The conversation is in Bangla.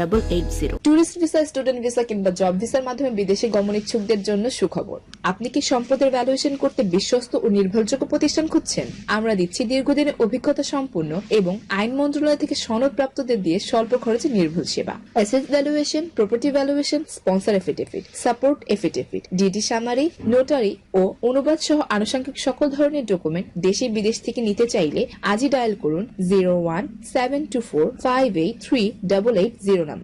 double eight zero tourist visa student visa কিংবা জব ভিসার মাধ্যমে বিদেশে গমন ইচ্ছুকদের জন্য সুখবর। আপনি কি সম্পদের ভ্যালুয়েশন করতে বিশ্বস্ত ও নির্ভরযোগ্য প্রতিষ্ঠান খুঁজছেন? আমরা দিচ্ছি দীর্ঘদিনের অভিজ্ঞতা সম্পূর্ণ এবং আইন মন্ত্রণালয় থেকে সনদ প্রাপ্তদের দিয়ে স্বল্প খরচে নির্ভুল সেবা। Asset valuation property valuation sponsor affidavit support affidavit DD summary notary ও অনুবাদ সহ আনুষঙ্গিক সকল ধরনের ডকুমেন্ট দেশে বিদেশ থেকে নিতে চাইলে আজই ডায়াল করুন zero one seven two four five eight three double eight zero